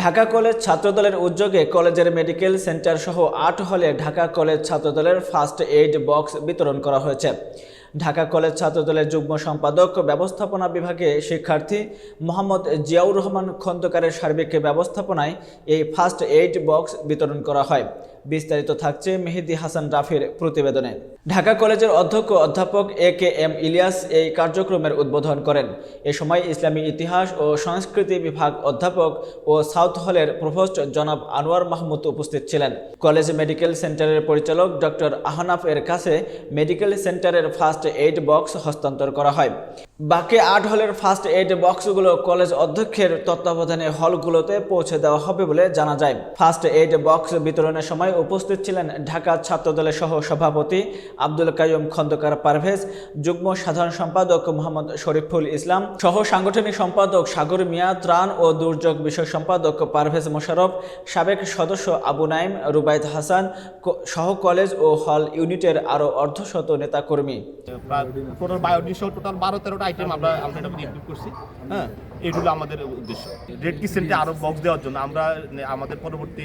Dhaka college ছাত্রদলের উদ্যোগে কলেজের মেডিকেল সেন্টার সহ আট হলে ঢাকা কলেজ ছাত্রদলের ফার্স্ট এইড বক্স বিতরণ করা হয়েছে। ঢাকা কলেজ ছাত্রদলের যুগ্ম সম্পাদক, ব্যবস্থাপনা বিভাগে শিক্ষার্থী মোহাম্মদ জিয়াউর রহমান খন্দকারের সার্বিক ব্যবস্থাপনায় এই ফার্স্ট এইড বক্স বিতরণ করা হয়। বিস্তারিত থাকছে মেহেদি হাসান রাফির প্রতিবেদনে। ঢাকা কলেজের অধ্যক্ষ অধ্যাপক এ কে এম ইলিয়াস এই কার্যক্রমের উদ্বোধন করেন। এ সময় ইসলামী ইতিহাস ও সংস্কৃতি বিভাগ অধ্যাপক ও সাউথ হলের প্রভোস্ট জনাব আনোয়ার মাহমুদ উপস্থিত ছিলেন। কলেজ মেডিকেল সেন্টারের পরিচালক ডক্টর আহনাফ এর কাছে মেডিকেল সেন্টারের ফার্স্ট এইড বক্স হস্তান্তর করা হয়। বাকি আট হলের ফার্স্ট এইড বক্সগুলো কলেজ অধ্যক্ষের তত্ত্বাবধানে হলগুলোতে পৌঁছে দেওয়া হবে বলে জানা যায়। ফার্স্ট এইড বক্স বিতরণের সময় উপস্থিত ছিলেন ঢাকা ছাত্রদলের সহ সভাপতি আব্দুল কাইয়ুম খন্দকার পারভেজ, যুগ্ম সাধারণ সম্পাদক মোহাম্মদ শরীফুল ইসলাম সহ সাংগঠনিক সম্পাদক সাগর মিয়া ত্রাণ ও দুর্যোগ বিষয় সম্পাদক পারভেজ মোশারফ সাবেক সদস্য আবু নাইম রুবায়দ হাসান সহ কলেজ ও হল ইউনিটের আরও অর্ধশত নেতাকর্মী। টোটাল টোটাল বারো তেরোটা আমরা হ্যাঁ এগুলো আমাদের উদ্দেশ্য। রেড কিসেন্টে আরও বক্স দেওয়ার জন্য আমরা, আমাদের পরবর্তী